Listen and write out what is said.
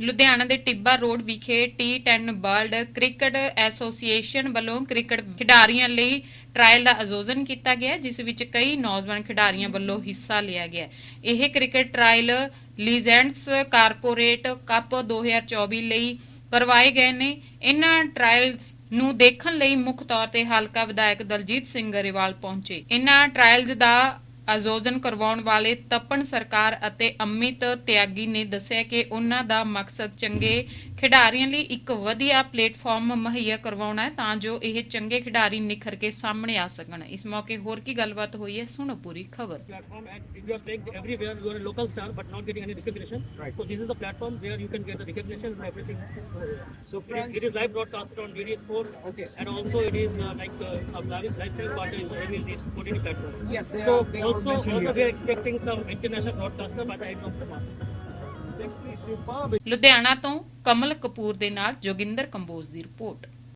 ਲੁਧਿਆਣਾ ਦੇ ਟਿੱਬਾ ਰੋਡ ਵਿਖੇ T10 world cricket association ਵੱਲੋਂ ਕ੍ਰਿਕਟ ਖਿਡਾਰੀਆਂ ਲਈ ਟ੍ਰਾਇਲ ਦਾ ਆਯੋਜਨ ਕੀਤਾ ਗਿਆ ਜਿਸ ਵਿੱਚ ਕਈ ਨੌਜਵਾਨ ਖਿਡਾਰੀਆਂ ਵੱਲੋਂ ਹਿੱਸਾ ਲਿਆ ਗਿਆ ਇਹ cricket trial legends corporate cup 2024 ਲਈ ਕਰਵਾਏ ਗਏ ਨੇ। ਇਹਨਾਂ ਟ੍ਰਾਇਲਸ ਨੂੰ ਦੇਖਣ ਲਈ ਮੁੱਖ ਤੌਰ ਤੇ ਹਲਕਾ ਵਿਧਾਇਕ ਦਲਜੀਤ ਸਿੰਘ ਗਰੇਵਾਲ ਪਹੁੰਚੇ। ਇਹਨਾਂ ਟ੍ਰਾਇਲਸ ਦਾ ਆਯੋਜਨ ਕਰਵਾਉਣ ਵਾਲੇ ਤਪਨ ਸਰਕਾਰ ਅਤੇ ਅਮਿਤ ਤਿਆਗੀ ਨੇ ਦੱਸਿਆ ਕਿ ਉਹਨਾਂ ਦਾ ਮਕਸਦ ਚੰਗੇ ਖਿਡਾਰੀਆਂ ਲਈ ਇੱਕ ਵਧੀਆ ਪਲੇਟਫਾਰਮ ਮੁਹੱਈਆ ਕਰਵਾਉਣਾ ਹੈ ਤਾਂ ਜੋ ਇਹ ਚੰਗੇ ਖਿਡਾਰੀ ਨਿਖਰ ਕੇ ਸਾਹਮਣੇ ਆ ਸਕਣ ਇਸ ਮੌਕੇ ਹੋਰ ਕੀ ਗੱਲਬਾਤ ਹੋਈ ਹੈ ਸੁਣੋ ਪੂਰੀ ਖਬਰ platform and if you are playing everywhere you are a local star but not getting any recognition Right. so this is the platform where you can get the recognition and everything So it is, it is live broadcasted on DD Sports Okay. and also it is uh, like uh, a live lifestyle partner is running this OTT platform Yes, they so are- they are also also we are expecting some international broadcaster by the end of the month. Ludhiana ਤੋਂ ਕਮਲ ਕਪੂਰ ਦੇ ਨਾਲ ਜੋਗਿੰਦਰ ਕੰਬੋਜ ਦੀ report